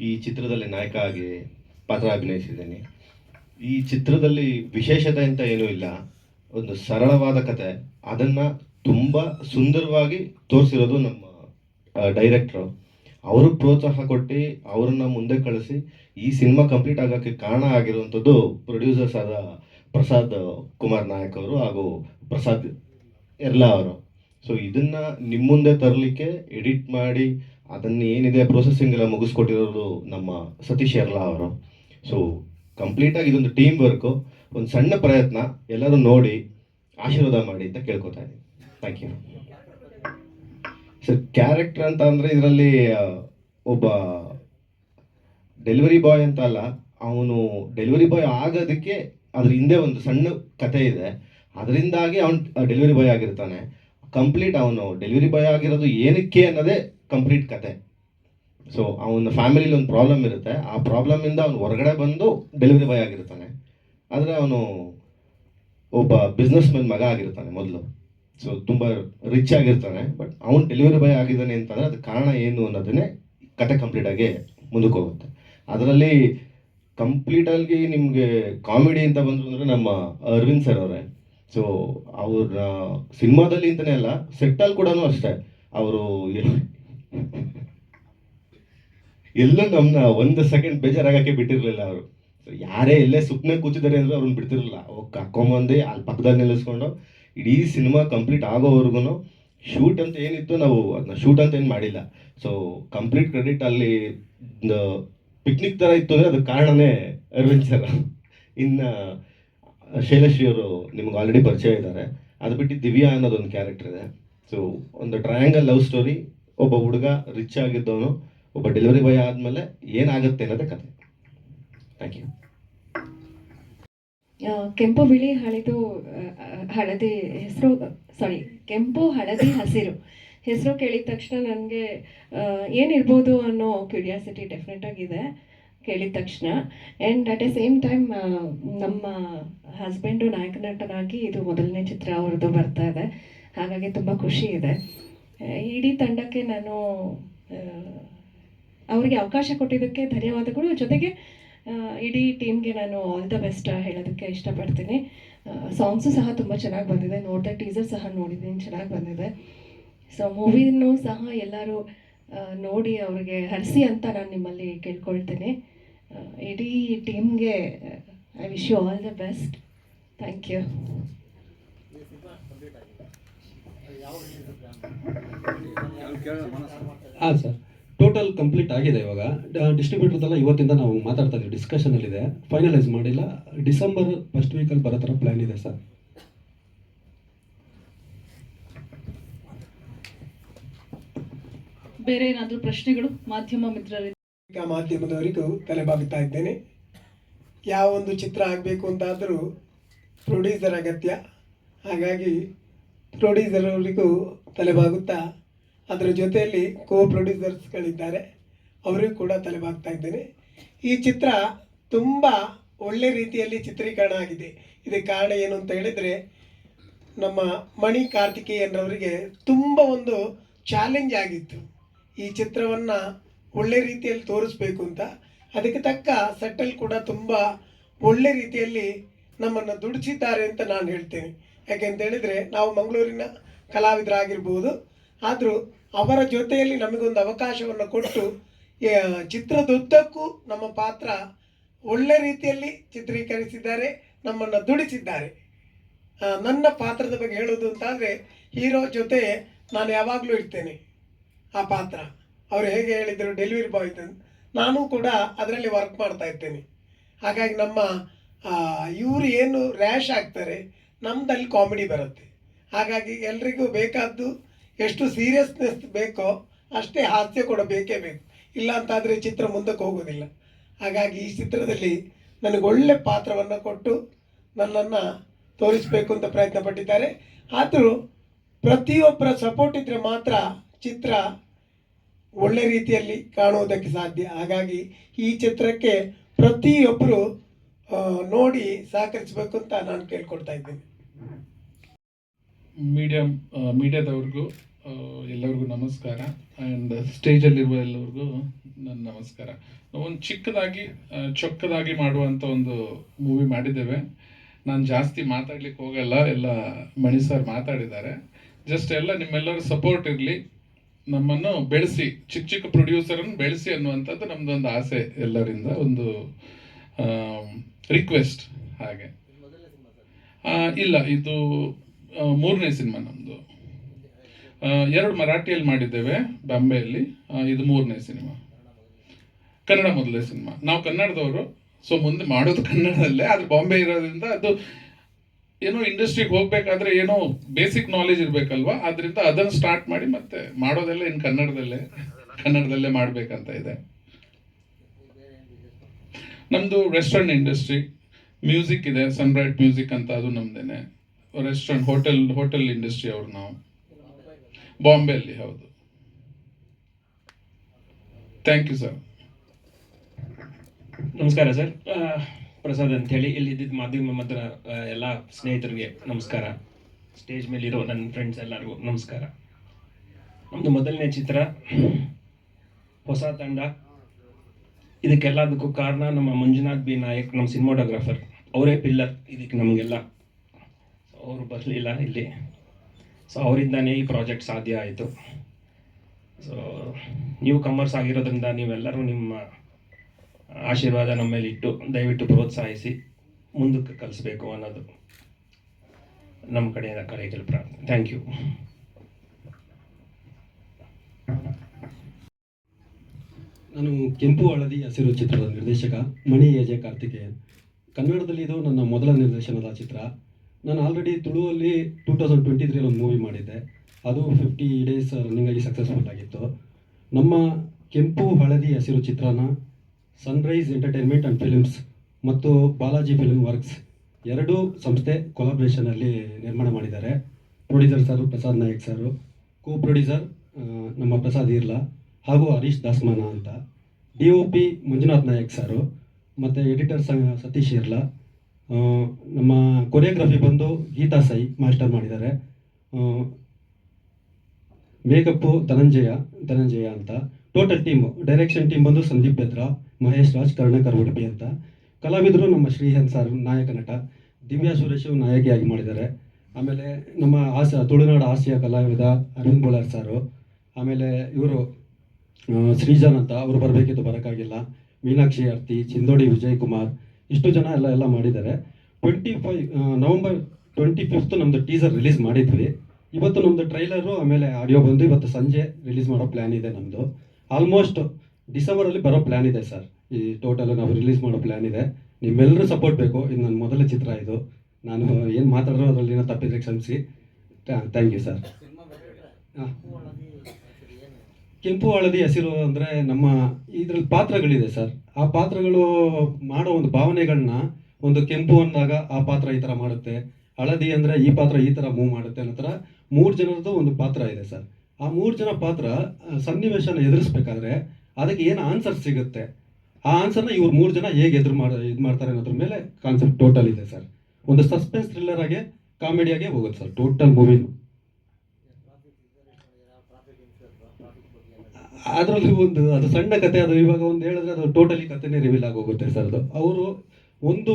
ಈ ಚಿತ್ರದಲ್ಲಿ ನಾಯಕ ಆಗಿ ಪಾತ್ರ ಅಭಿನಯಿಸಿದ್ದೀನಿ. ಈ ಚಿತ್ರದಲ್ಲಿ ವಿಶೇಷತೆ ಅಂತ ಏನೂ ಇಲ್ಲ. ಒಂದು ಸರಳವಾದ ಕತೆ. ಅದನ್ನ ತುಂಬ ಸುಂದರವಾಗಿ ತೋರಿಸಿರೋದು ನಮ್ಮ ಡೈರೆಕ್ಟ್ರು. ಅವರು ಪ್ರೋತ್ಸಾಹ ಕೊಟ್ಟು ಅವ್ರನ್ನ ಮುಂದೆ ಕಳಿಸಿ ಈ ಸಿನಿಮಾ ಕಂಪ್ಲೀಟ್ ಆಗೋಕ್ಕೆ ಕಾರಣ ಆಗಿರುವಂಥದ್ದು ಪ್ರೊಡ್ಯೂಸರ್ಸ್ ಆದ ಪ್ರಸಾದ್ ಕುಮಾರ್ ನಾಯಕ್ ಅವರು ಹಾಗೂ ಪ್ರಸಾದ್ ಎರ್ಲಾ ಅವರು. ಸೊ, ಇದನ್ನ ನಿಮ್ಮ ಮುಂದೆ ತರಲಿಕ್ಕೆ ಎಡಿಟ್ ಮಾಡಿ ಅದನ್ನ ಏನಿದೆ ಪ್ರೊಸೆಸಿಂಗ್ ಎಲ್ಲ ಮುಗಿಸ್ಕೊಟ್ಟಿರೋದು ನಮ್ಮ ಸತೀಶ್ ಎರ್ಲಾ ಅವರು. ಸೊ ಕಂಪ್ಲೀಟಾಗಿ ಇದೊಂದು ಟೀಮ್ ವರ್ಕು ಒಂದು ಸಣ್ಣ ಪ್ರಯತ್ನ, ಎಲ್ಲರೂ ನೋಡಿ, ಆಶೀರ್ವಾದ ಮಾಡಿ ಅಂತ ಕೇಳ್ಕೊತಾ ಇದ್ದೀನಿ. ಥ್ಯಾಂಕ್ ಯು ಸರ್ ಕ್ಯಾರೆಕ್ಟರ್ ಅಂತ ಅಂದರೆ ಇದರಲ್ಲಿ ಒಬ್ಬ ಡೆಲಿವರಿ ಬಾಯ್ ಅಂತ ಅಲ್ಲ, ಅವನು ಡೆಲಿವರಿ ಬಾಯ್ ಆಗೋದಕ್ಕೆ ಅದ್ರ ಹಿಂದೆ ಒಂದು ಸಣ್ಣ ಕತೆ ಇದೆ. ಅದರಿಂದಾಗಿ ಅವನು ಡೆಲಿವರಿ ಬಾಯ್ ಆಗಿರ್ತಾನೆ. ಕಂಪ್ಲೀಟ್ ಅವನು ಡೆಲಿವರಿ ಬಾಯ್ ಆಗಿರೋದು ಏನಕ್ಕೆ ಅನ್ನೋದೇ ಕಂಪ್ಲೀಟ್ ಕತೆ. ಸೊ ಅವನ ಫ್ಯಾಮಿಲಿಲಿ ಒಂದು ಪ್ರಾಬ್ಲಮ್ ಇರುತ್ತೆ. ಆ ಪ್ರಾಬ್ಲಮಿಂದ ಅವನು ಹೊರಗಡೆ ಬಂದು ಡೆಲಿವರಿ ಬಾಯ್ ಆಗಿರ್ತಾನೆ. ಆದರೆ ಅವನು ಒಬ್ಬ ಬಿಸ್ನೆಸ್ ಮೆನ್ ಮಗ ಆಗಿರ್ತಾನೆ ಮೊದಲು. ಸೊ ತುಂಬ ರಿಚ್ ಆಗಿರ್ತಾನೆ. ಬಟ್ ಅವನು ಡೆಲಿವರಿ ಬಾಯ್ ಆಗಿದ್ದಾನೆ ಅಂತಂದರೆ ಅದಕ್ಕೆ ಕಾರಣ ಏನು ಅನ್ನೋದನ್ನೇ ಕತೆ ಕಂಪ್ಲೀಟ್ ಆಗಿ ಮುಂದಕ್ಕೆ ಹೋಗುತ್ತೆ. ಅದರಲ್ಲಿ ಕಂಪ್ಲೀಟಾಗಿ ನಿಮಗೆ ಕಾಮಿಡಿ ಅಂತ ಬಂದರು ಅಂದರೆ ನಮ್ಮ ಅರವಿಂದ್ ಸರ್ ಅವರೇ. ಸೊ ಅವ್ರ ಸಿನಿಮಾದಲ್ಲಿ ಅಂತಲೇ ಅಲ್ಲ ಸೆಟ್ಟಲ್ಲಿ ಕೂಡ ಅಷ್ಟೇ. ಅವರು ಎಲ್ಲ ನಮ್ಮನ್ನ ಒಂದು ಸೆಕೆಂಡ್ ಬೇಜಾರಾಗಕ್ಕೆ ಬಿಟ್ಟಿರಲಿಲ್ಲ ಅವರು. ಯಾರೇ ಎಲ್ಲೇ ಸುಪ್ನೆ ಕೂತಿದ್ದಾರೆ ಅಂದರೆ ಅವ್ರನ್ನ ಬಿಡ್ತಿರಲಿಲ್ಲ. ಅವ್ರು ಕರ್ಕೊಂಬಂದು ಅಲ್ಲಿ ಪಕ್ಕದಲ್ಲಿ ನಿಲ್ಲಿಸ್ಕೊಂಡು ಇಡೀ ಸಿನಿಮಾ ಕಂಪ್ಲೀಟ್ ಆಗೋವರೆಗೂ ಶೂಟ್ ಅಂತ ಏನಿತ್ತು ನಾವು ಅದನ್ನ ಶೂಟ್ ಅಂತ ಏನು ಮಾಡಿಲ್ಲ. ಸೊ ಕಂಪ್ಲೀಟ್ ಕ್ರೆಡಿಟ್ ಅಲ್ಲಿ ಪಿಕ್ನಿಕ್ ಥರ ಇತ್ತು ಅಂದರೆ ಅದಕ್ಕೆ ಕಾರಣನೇ ಅರವಿಂದ್ ಸರ್ ಇನ್ನು ಶೈಲಶ್ರೀ ಅವರು ನಿಮ್ಗೆ ಆಲ್ರೆಡಿ ಪರಿಚಯ ಇದ್ದಾರೆ. ಅದು ಬಿಟ್ಟು ದಿವ್ಯಾ ಅನ್ನೋದೊಂದು ಕ್ಯಾರೆಕ್ಟರ್ ಇದೆ. ಸೊ ಒಂದು ಟ್ರಯಾಂಗಲ್ ಲವ್ ಸ್ಟೋರಿ ಒಬ್ಬ ಹುಡುಗ ರಿಚ್ ಆಗಿದ್ದವನು. ಒಬ್ಬ ಡೆಲಿವರಿ ಬಾಯ್ ಆದ್ಮೇಲೆ ಏನಾಗುತ್ತೆ ಅನ್ನೋದೇ ಕತೆ. ಥ್ಯಾಂಕ್ ಯು ಕೆಂಪು ಬಿಳಿ ಹಳೆದು ಹಳದಿ ಹೆಸರು ಸಾರಿ ಕೆಂಪು ಹಳದಿ ಹಸಿರು. ಹೆಸರು ಕೇಳಿದ ತಕ್ಷಣ ನನಗೆ ಏನಿರ್ಬೋದು ಅನ್ನೋ ಕ್ಯೂರಿಯಾಸಿಟಿ ಡೆಫಿನೆಟ್ ಆಗಿದೆ ಕೇಳಿದ ತಕ್ಷಣ. And at a same time ನಮ್ಮ ಹಸ್ಬೆಂಡು ನಾಯಕ ನಟನಾಗಿ ಇದು ಮೊದಲನೇ ಚಿತ್ರ ಅವ್ರದ್ದು ಬರ್ತಾ ಇದೆ. ಹಾಗಾಗಿ ತುಂಬ ಖುಷಿ ಇದೆ. ಇಡೀ ತಂಡಕ್ಕೆ ನಾನು ಅವರಿಗೆ ಅವಕಾಶ ಕೊಟ್ಟಿದ್ದಕ್ಕೆ ಧನ್ಯವಾದಗಳು. ಜೊತೆಗೆ ಇಡೀ ಟೀಮ್ಗೆ ನಾನು ಆಲ್ ದ ಬೆಸ್ಟ್ ಹೇಳೋದಕ್ಕೆ ಇಷ್ಟಪಡ್ತೀನಿ. ಸಾಂಗ್ಸು ಸಹ ತುಂಬ ಚೆನ್ನಾಗಿ ಬಂದಿದೆ. ನೋಡಿದೆ ಟೀಸರ್ ಸಹ ನೋಡಿದ್ದೀನಿ, ಚೆನ್ನಾಗಿ ಬಂದಿದೆ. ಸೊ ಮೂವಿನೂ ಸಹ ಎಲ್ಲರೂ ನೋಡಿ ಅವ್ರಿಗೆ ಹರಿಸಿ ಅಂತ ನಾನು ನಿಮ್ಮಲ್ಲಿ ಕೇಳ್ಕೊಳ್ತೀನಿ. ಇಡೀ ಟೀಮ್ಗೆ I wish you all the best thank you ಹಾಂ, ಸರ್. ಟೋಟಲ್ ಕಂಪ್ಲೀಟ್ ಆಗಿದೆ ಇವಾಗ. ಡಿಸ್ಟ್ರಿಬ್ಯೂಟರ್ದೆಲ್ಲ ಇವತ್ತಿಂದ ನಾವು ಮಾತಾಡ್ತಾ ಇದ್ದೀವಿ. ಇದೆ. ಫೈನಲೈಸ್ ಮಾಡಿಲ್ಲ. ಡಿಸೆಂಬರ್ ಫಸ್ಟ್ ವೀಕಲ್ಲಿ ಬರೋ ಥರ ಪ್ಲಾನ್ ಇದೆ ಸರ್. ಬೇರೆ ಏನಾದರೂ ಪ್ರಶ್ನೆಗಳು? ಮಾಧ್ಯಮ ಮಿತ್ರರಿಗೆ ಮಾಧ್ಯಮದವರಿಗೂ ತಲೆಬಾಗುತ್ತಾ ಇದ್ದೇನೆ. ಯಾವ ಒಂದು ಚಿತ್ರ ಆಗಬೇಕು ಅಂತಾದರೂ ಪ್ರೊಡ್ಯೂಸರ್ ಅಗತ್ಯ. ಹಾಗಾಗಿ ಪ್ರೊಡ್ಯೂಸರ್ ಅವರಿಗೂ ತಲೆಬಾಗುತ್ತಾ ಅದರ ಜೊತೆಯಲ್ಲಿ ಕೋ ಪ್ರೊಡ್ಯೂಸರ್ಸ್ಗಳಿದ್ದಾರೆ ಅವರಿಗೂ ಕೂಡ ತಲೆಬಾಗ್ತಾ ಇದ್ದೇನೆ ಈ ಚಿತ್ರ ತುಂಬ ಒಳ್ಳೆ ರೀತಿಯಲ್ಲಿ ಚಿತ್ರೀಕರಣ ಆಗಿದೆ. ಇದಕ್ಕೆ ಕಾರಣ ಏನು ಅಂತ ಹೇಳಿದರೆ, ನಮ್ಮ ಮಣಿ ಕಾರ್ತಿಕೇಯನ್ರವರಿಗೆ ತುಂಬ ಒಂದು ಚಾಲೆಂಜ್ ಆಗಿತ್ತು. ಈ ಚಿತ್ರವನ್ನು ಒಳ್ಳೆ ರೀತಿಯಲ್ಲಿ ತೋರಿಸ್ಬೇಕು ಅಂತ. ಅದಕ್ಕೆ ತಕ್ಕ ಸೆಟ್ಟಲ್ ಕೂಡ ತುಂಬ ಒಳ್ಳೆ ರೀತಿಯಲ್ಲಿ ನಮ್ಮನ್ನು ದುಡಿಸಿದ್ದಾರೆ ಅಂತ ನಾನು ಹೇಳ್ತೇನೆ. ಯಾಕೆಂತ ಹೇಳಿದರೆ, ನಾವು ಮಂಗಳೂರಿನ ಕಲಾವಿದರಾಗಿರ್ಬೋದು ಆದರೂ ಅವರ ಜೊತೆಯಲ್ಲಿ ನಮಗೊಂದು ಅವಕಾಶವನ್ನು ಕೊಟ್ಟು ಚಿತ್ರದುದ್ದಕ್ಕೂ ನಮ್ಮ ಪಾತ್ರ ಒಳ್ಳೆ ರೀತಿಯಲ್ಲಿ ಚಿತ್ರೀಕರಿಸಿದ್ದಾರೆ, ನಮ್ಮನ್ನು ದುಡಿಸಿದ್ದಾರೆ. ನನ್ನ ಪಾತ್ರದ ಬಗ್ಗೆ ಹೇಳೋದು ಅಂತಾದರೆ ಹೀರೋ ಜೊತೆ ನಾನು ಯಾವಾಗಲೂ ಇರ್ತೇನೆ ಆ ಪಾತ್ರ. ಅವರು ಹೇಗೆ ಹೇಳಿದರು, ಡೆಲಿವರಿ ಬಾಯ್ ನಾನು ಕೂಡ ಅದರಲ್ಲಿ ವರ್ಕ್ ಮಾಡ್ತಾ ಇರ್ತೇನೆ. ಹಾಗಾಗಿ ನಮ್ಮ ಇವರು ಏನು ರ್ಯಾಶ್ ಆಗ್ತಾರೆ ನಮ್ಮದಲ್ಲಿ ಕಾಮಿಡಿ ಬರುತ್ತೆ. ಹಾಗಾಗಿ ಎಲ್ರಿಗೂ ಬೇಕಾದ್ದು ಎಷ್ಟು ಸೀರಿಯಸ್ನೆಸ್ ಬೇಕೋ ಅಷ್ಟೇ ಹಾಸ್ಯ ಕೂಡ ಬೇಕೇ ಬೇಕು. ಇಲ್ಲ ಅಂತಾದರೆ ಚಿತ್ರ ಮುಂದಕ್ಕೆ ಹೋಗೋದಿಲ್ಲ ಹಾಗಾಗಿ ಈ ಚಿತ್ರದಲ್ಲಿ ನನಗೆ ಒಳ್ಳೆ ಪಾತ್ರವನ್ನು ಕೊಟ್ಟು ನನ್ನನ್ನು ತೋರಿಸಬೇಕು ಅಂತ ಪ್ರಯತ್ನ ಪಟ್ಟಿದ್ದಾರೆ. ಆದರೂ ಪ್ರತಿಯೊಬ್ಬರ ಸಪೋರ್ಟ್ ಇದ್ದರೆ ಮಾತ್ರ ಚಿತ್ರ ಒಳ್ಳೆ ರೀತಿಯಲ್ಲಿ ಕಾಣುವುದಕ್ಕೆ ಸಾಧ್ಯ. ಹಾಗಾಗಿ ಈ ಚಿತ್ರಕ್ಕೆ ಪ್ರತಿಯೊಬ್ಬರು ನೋಡಿ ಸಹಕರಿಸಬೇಕು ಅಂತ ನಾನು ಕೇಳ್ಕೊಡ್ತಾ ಇದ್ದೀನಿ. ಮೀಡಿಯಾ ಮೀಡಿಯಾದವ್ರಿಗೂ ಎಲ್ಲರಿಗೂ ನಮಸ್ಕಾರ ಆ್ಯಂಡ್ ಸ್ಟೇಜಲ್ಲಿರುವ ಎಲ್ಲರಿಗೂ ನನ್ನ ನಮಸ್ಕಾರ ಒಂದು ಚಿಕ್ಕದಾಗಿ ಚೊಕ್ಕದಾಗಿ ಮಾಡುವಂಥ ಒಂದು ಮೂವಿ ಮಾಡಿದ್ದೇವೆ. ನಾನು ಜಾಸ್ತಿ ಮಾತಾಡ್ಲಿಕ್ಕೆ ಹೋಗಲ್ಲ, ಎಲ್ಲ ಮಣಿ ಸರ್ ಮಾತಾಡಿದ್ದಾರೆ. ಜಸ್ಟ್ ಎಲ್ಲ ನಿಮ್ಮೆಲ್ಲರ ಸಪೋರ್ಟ್ ಇರಲಿ, ನಮ್ಮನ್ನು ಬೆಳೆಸಿ ಚಿಕ್ಕ ಚಿಕ್ಕ ಪ್ರೊಡ್ಯೂಸರನ್ನು ಬೆಳೆಸಿ ಅನ್ನುವಂಥದ್ದು ನಮ್ಮದೊಂದು ಆಸೆ ಎಲ್ಲರಿಂದ, ಒಂದು ರಿಕ್ವೆಸ್ಟ್ ಹಾಗೆ. ಇಲ್ಲ, ಇದು ಮೂರನೇ ಸಿನಿಮಾ ನಮ್ಮದು ಎರಡು ಮರಾಠಿಯಲ್ಲಿ ಮಾಡಿದ್ದೇವೆ, ಬಾಂಬೆಯಲ್ಲಿ. ಇದು ಮೂರನೇ ಸಿನಿಮಾ. ಕನ್ನಡ ಮೊದಲನೇ ಸಿನಿಮಾ. ನಾವು ಕನ್ನಡದವರು, ಸೊ ಮುಂದೆ ಮಾಡೋದು ಕನ್ನಡದಲ್ಲೇ, ಆದರೆ ಬಾಂಬೆ ಇರೋದ್ರಿಂದ ಅದು ಏನೋ ಇಂಡಸ್ಟ್ರಿಗೆ ಹೋಗ್ಬೇಕಾದ್ರೆ ಏನೋ ಬೇಸಿಕ್ ನಾಲೆಜ್ ಇರಬೇಕಲ್ವಾ? ಅದರಿಂದ ಅದನ್ನು ಸ್ಟಾರ್ಟ್ ಮಾಡಿ ಮತ್ತೆ ಮಾಡೋದೆಲ್ಲ ಇನ್ನು ಕನ್ನಡದಲ್ಲೇ ಕನ್ನಡದಲ್ಲೇ ಮಾಡಬೇಕಂತ ಇದೆ. ನಮ್ಮದು ವೆಸ್ಟರ್ನ್ ಇಂಡಸ್ಟ್ರಿ ಮ್ಯೂಸಿಕ್ ಇದೆ ಸನ್ಬ್ರೈಟ್ ಮ್ಯೂಸಿಕ್ ಅಂತ ಅದು ನಮ್ದೇನೆ. ರೆಸ್ಟೋರೆಂಟ್ ಹೋಟೆಲ್ ಹೋಟೆಲ್ ಇಂಡಸ್ಟ್ರಿ ಅವ್ರು ನಾವು. ಬಾಂಬೆಯಲ್ಲಿ, ಹೌದು. ಥ್ಯಾಂಕ್ ಯು ಸರ್ ನಮಸ್ಕಾರ ಸರ್ ಪ್ರಸಾದ್ ಅಂತ ಹೇಳಿ ಇಲ್ಲಿ ಇದ್ದಿದ್ದ ಮಾಧ್ಯಮ ಮಾತ್ರ ಎಲ್ಲ ಸ್ನೇಹಿತರಿಗೆ ನಮಸ್ಕಾರ. ಸ್ಟೇಜ್ ಮೇಲಿರೋ ನನ್ನ ಫ್ರೆಂಡ್ಸ್ ಎಲ್ಲರಿಗೂ ನಮಸ್ಕಾರ. ನಮ್ಮದು ಮೊದಲನೇ ಚಿತ್ರ, ಹೊಸ ತಂಡ. ಇದಕ್ಕೆಲ್ಲದಕ್ಕೂ ಕಾರಣ ನಮ್ಮ ಮಂಜುನಾಥ್ ಬಿ ನಾಯಕ್, ನಮ್ಮ ಸಿನಿಮಾಟೋಗ್ರಾಫರ್ ಅವರೇ ಪಿಲ್ಲರ್ ಇದಕ್ಕೆ ನಮಗೆಲ್ಲ. ಅವರು ಬರಲಿಲ್ಲ ಇಲ್ಲಿ. ಸೊ ಅವರಿಂದನೇ ಈ ಪ್ರಾಜೆಕ್ಟ್ ಸಾಧ್ಯ ಆಯಿತು. ಸೊ ನ್ಯೂ ಕಮರ್ಸ್ ಆಗಿರೋದ್ರಿಂದ ನೀವೆಲ್ಲರೂ ನಿಮ್ಮ ಆಶೀರ್ವಾದ ನಮ್ಮ ಮೇಲೆ ಇಟ್ಟು ದಯವಿಟ್ಟು ಪ್ರೋತ್ಸಾಹಿಸಿ ಮುಂದಕ್ಕೆ ಕಲಿಸ್ಬೇಕು ಅನ್ನೋದು ನಮ್ಮ ಕಡೆಯಿಂದ ಕಡೆಗೆ ಪ್ರಾರ್ಥನೆ. ಥ್ಯಾಂಕ್ ಯು ನಾನು ಕೆಂಪು ಹಳದಿ ಹಸಿರು ಚಿತ್ರದ ನಿರ್ದೇಶಕ ಮಣಿ ಎಜೆ ಕಾರ್ತಿಕೇಯನ್. ಕನ್ನಡದಲ್ಲಿ ಇದು ನನ್ನ ಮೊದಲ ನಿರ್ದೇಶನದ ಚಿತ್ರ ನಾನು ಆಲ್ರೆಡಿ ತುಳುವಲ್ಲಿ ಟೂ ತೌಸಂಡ್ ಟ್ವೆಂಟಿ ತ್ರೀಲಿ ಒಂದು ಮೂವಿ ಮಾಡಿದ್ದೆ. ಅದು ಫಿಫ್ಟಿ ಡೇಸ್ ರನ್ನಿಂಗ್ ಆಗಿ ಸಕ್ಸಸ್ಫುಲ್ ಆಗಿತ್ತು. ನಮ್ಮ ಕೆಂಪು ಹಳದಿ ಹಸಿರು ಚಿತ್ರನ ಸನ್ರೈಸ್ ಎಂಟರ್ಟೈನ್ಮೆಂಟ್ ಆ್ಯಂಡ್ ಫಿಲ್ಮ್ಸ್ ಮತ್ತು ಬಾಲಾಜಿ ಫಿಲ್ಮ್ ವರ್ಕ್ಸ್ ಎರಡೂ ಸಂಸ್ಥೆ ಕೊಲಾಬ್ರೇಷನಲ್ಲಿ ನಿರ್ಮಾಣ ಮಾಡಿದ್ದಾರೆ. Producer sir Prasad Nayak sir co producer ನಮ್ಮ ಪ್ರಸಾದ್ ಇರ್ಲಾ ಹಾಗೂ ಹರೀಶ್ ದಾಸ್ಮಾನ ಅಂತ. D O P Manjunath Nayak sir ಮತ್ತು ಎಡಿಟರ್ ಸತೀಶ್ ಇರ್ಲಾ. ನಮ್ಮ ಕೊರಿಯೋಗ್ರಫಿ ಬಂದು ಗೀತಾ ಸೈ ಮಾಸ್ಟರ್ ಮಾಡಿದ್ದಾರೆ. ಮೇಕಪ್ಪು ಧನಂಜಯ ಧನಂಜಯ ಅಂತ. ಟೋಟಲ್ ಟೀಮು ಡೈರೆಕ್ಷನ್ ಟೀಮ್ ಬಂದು ಸಂದೀಪ್ ಬೆದ್ರಾ, ಮಹೇಶ್ ರಾಜ್, ಕರ್ಣಕರ್ ಉಡುಪಿ ಅಂತ. ಕಲಾವಿದರು ನಮ್ಮ ಶ್ರೀಹನ್ ಸರ್ ನಾಯಕ ನಟ. ದಿವ್ಯಾ ಸುರೇಶ್ ನಾಯಕಿಯಾಗಿ ಮಾಡಿದ್ದಾರೆ. ಆಮೇಲೆ ನಮ್ಮ ಆಸ, ತುಳುನಾಡು ಹಾಸ್ಯ ಕಲಾವಿದ ಅರವಿಂದ್ ಬೋಳಾರ್ ಸಾರು ಆಮೇಲೆ ಇವರು ಶ್ರೀಜಾನ್ ಅಂತ. ಅವರು ಬರಬೇಕಿತ್ತು, ಬರೋಕ್ಕಾಗಿಲ್ಲ. ಮೀನಾಕ್ಷಿ ಆರ್ತಿ, ಚಿಂದೋಡಿ ವಿಜಯ್ ಕುಮಾರ್. ಇಷ್ಟು ಜನ ಎಲ್ಲ ಎಲ್ಲ ಮಾಡಿದ್ದಾರೆ. Twenty five November twenty fifth ನಮ್ಮದು ಟೀಸರ್ ರಿಲೀಸ್ ಮಾಡಿದ್ವಿ. ಇವತ್ತು ನಮ್ಮದು ಟ್ರೈಲರು ಆಮೇಲೆ ಆಡಿಯೋ ಬಂದು ಇವತ್ತು ಸಂಜೆ ರಿಲೀಸ್ ಮಾಡೋ ಪ್ಲ್ಯಾನ್ ಇದೆ ನಮ್ಮದು ಆಲ್ಮೋಸ್ಟ್ ಡಿಸೆಂಬರಲ್ಲಿ ಬರೋ ಪ್ಲ್ಯಾನ್ ಇದೆ ಸರ್ ಈ ಟೋಟಲ್ ನಾವು ರಿಲೀಸ್ ಮಾಡೋ ಪ್ಲ್ಯಾನ್ ಇದೆ. ನಿಮ್ಮೆಲ್ಲರೂ ಸಪೋರ್ಟ್ ಬೇಕು. ಇದು ನನ್ನ ಮೊದಲ ಚಿತ್ರ ಇದು. ನಾನು ಏನು ಮಾತಾಡೋ ಅದರಲ್ಲಿ ತಪ್ಪಿದ್ರೆ ಕ್ಷಮಿಸಿ. ಥ್ಯಾಂಕ್ ಯು ಸರ್ ಹಾಂ. ಕೆಂಪು ಹಳದಿ ಹಸಿರು ಅಂದರೆ ನಮ್ಮ ಇದ್ರಲ್ಲಿ ಪಾತ್ರಗಳಿದೆ ಸರ್. ಆ ಪಾತ್ರಗಳು ಮಾಡೋ ಒಂದು ಭಾವನೆಗಳನ್ನ ಒಂದು ಕೆಂಪು ಅಂದಾಗ ಆ ಪಾತ್ರ ಈ ಥರ ಮಾಡುತ್ತೆ, ಹಳದಿ ಅಂದರೆ ಈ ಪಾತ್ರ ಈ ಥರ ಮೂವ್ ಮಾಡುತ್ತೆ ಅನ್ನೋ ಥರ ಮೂರು ಜನರದ್ದು ಒಂದು ಪಾತ್ರ ಇದೆ ಸರ್. ಆ ಮೂರು ಜನ ಪಾತ್ರ ಸನ್ನಿವೇಶನ ಎದುರಿಸ್ಬೇಕಾದ್ರೆ ಅದಕ್ಕೆ ಏನು ಆನ್ಸರ್ ಸಿಗುತ್ತೆ? ಆ ಆನ್ಸರ್ನ ಇವ್ರು ಮೂರು ಜನ ಹೇಗೆ ಎದುರು ಮಾಡ, ಇದು ಮಾಡ್ತಾರೆ ಅನ್ನೋದ್ರ ಮೇಲೆ ಕಾನ್ಸೆಪ್ಟ್ ಟೋಟಲ್ ಇದೆ ಸರ್. ಒಂದು ಸಸ್ಪೆನ್ಸ್ ಥ್ರಿಲ್ಲರ್ ಆಗಿ ಕಾಮಿಡಿಯಾಗೆ ಹೋಗುತ್ತೆ ಸರ್ ಟೋಟಲ್ ಮೂವಿನು ಅದರಲ್ಲಿ ಒಂದು, ಅದು ಸಣ್ಣ ಕತೆ, ಅದು ಇವಾಗ ಒಂದು ಹೇಳಿದ್ರೆ ಅದು ಟೋಟಲಿ ಕತೆನೇ ರಿವೀಲ್ ಆಗೋಗುತ್ತೆ ಸರ್ ಅದು. ಅವರು ಒಂದು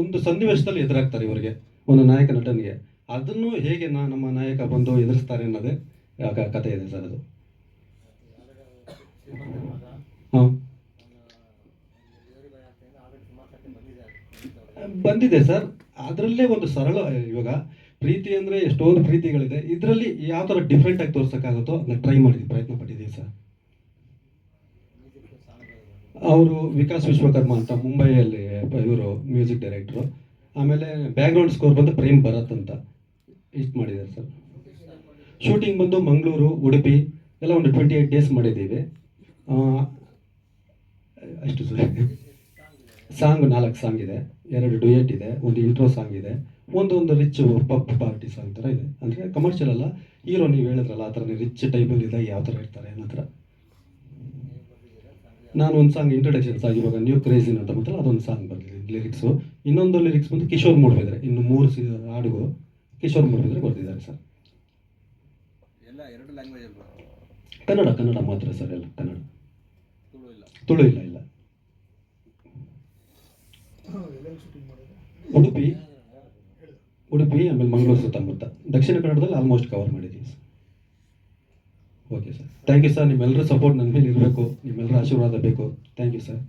ಒಂದು ಸನ್ನಿವೇಶದಲ್ಲಿ ಎದುರಾಗ್ತಾರೆ ಇವರಿಗೆ, ಒಂದು ನಾಯಕ ನಟನಿಗೆ. ಅದನ್ನು ಹೇಗೆ ನಾ, ನಮ್ಮ ನಾಯಕ ಬಂದು ಎದುರಿಸ್ತಾರೆ ಅನ್ನೋದೇ ಕತೆ ಇದೆ ಸರ್ ಅದು. ಬಂದಿದೆ ಸರ್. ಅದರಲ್ಲೇ ಒಂದು ಸರಳ ಇವಾಗ ಪ್ರೀತಿ ಅಂದರೆ ಎಷ್ಟೊಂದು ಪ್ರೀತಿಗಳಿದೆ. ಇದರಲ್ಲಿ ಯಾವ ಥರ ಡಿಫ್ರೆಂಟ್ ಆಗಿ ತೋರ್ಸೋಕ್ಕಾಗುತ್ತೋ ಅದನ್ನ ಟ್ರೈ ಮಾಡಿದ್ವಿ ಪ್ರಯತ್ನ ಪಟ್ಟಿದ್ದೀವಿ ಸರ್. ಅವರು ವಿಕಾಸ್ ವಿಶ್ವಕರ್ಮ ಅಂತ ಮುಂಬೈಯಲ್ಲಿ, ಇವರು ಮ್ಯೂಸಿಕ್ ಡೈರೆಕ್ಟ್ರು. ಆಮೇಲೆ ಬ್ಯಾಕ್ಗ್ರೌಂಡ್ ಸ್ಕೋರ್ ಬಂದು ಪ್ರೇಮ್ ಭರತ್ ಅಂತ. ಇಷ್ಟು ಮಾಡಿದ್ದಾರೆ ಸರ್. ಶೂಟಿಂಗ್ ಬಂದು ಮಂಗಳೂರು, ಉಡುಪಿ, ಎಲ್ಲ ಒಂದು ಟ್ವೆಂಟಿ ಏಯ್ಟ್ ಡೇಸ್ ಮಾಡಿದ್ದೀವಿ ಅಷ್ಟು ಸರ್. ಸಾಂಗ್ ನಾಲ್ಕು ಸಾಂಗ್ ಇದೆ. ಎರಡು ಡುಯೆಟ್ ಇದೆ, ಒಂದು ಇಂಟ್ರೋ ಸಾಂಗ್ ಇದೆ. ಒಂದೊಂದು ರಿಚ್ ಪಪ್ ಪಾರ್ಟಿ ಸಾಂಗ್ ಥರ ಇದೆ. ಅಂದರೆ ಕಮರ್ಷಿಯಲ್ ಅಲ್ಲ ಹೀರೋ ನೀವು ಹೇಳಿದ್ರಲ್ಲ ಆ ಥರ ರಿಚ್ ಟೈಪಲ್ಲಿ ಇದೆ ಯಾವ ಥರ ಇರ್ತಾರೆ ಅನ್ನೋ ಥರ. ನಾನು ಒಂದು ಸಾಂಗ್ ಇಂಟ್ರೊಡಕ್ಷನ್ಸ್ ಆಗಿ ಇವಾಗ ನ್ಯೂ ಕ್ರೇಜಿನ್ ಅಂತ ಬಂತಲ್ಲ ಅದೊಂದು ಸಾಂಗ್ ಬರ್ತಿದೆ ಲಿರಿಕ್ಸು ಇನ್ನೊಂದು ಲಿರಿಕ್ಸ್ ಬಂದು ಕಿಶೋರ್ ಮೂಡ್ಬಿದ್ರೆ ಇನ್ನು ಮೂರು ಸಿ ಹಾಡುಗಳು ಕಿಶೋರ್ ಮೂಡ್ಬಿದ್ರೆ ಬರ್ತಿದ್ದಾರೆ ಸರ್. ಎಲ್ಲ ಕನ್ನಡ ಕನ್ನಡ ಮಾತ್ರ ಸರ್ ಎಲ್ಲ ಕನ್ನಡ. ತುಳು ಇಲ್ಲ. ಇಲ್ಲ ಉಡುಪಿ. ಉಡುಪಿ, ಆಮೇಲೆ ಮಂಗಳೂರು ಸುತ್ತಮುತ್ತ. ದಕ್ಷಿಣ ಕನ್ನಡದಲ್ಲಿ ಆಲ್ಮೋಸ್ಟ್ ಕವರ್ ಮಾಡಿದ್ದೀನಿ sir. Okay sir thank you sir ನಿಮ್ಮೆಲ್ಲರ ಸಪೋರ್ಟ್ ನನ್ನ ಮೇಲೆ ಇರಬೇಕು. ನಿಮ್ಮೆಲ್ಲರ ಆಶೀರ್ವಾದ ಬೇಕು. Thank you sir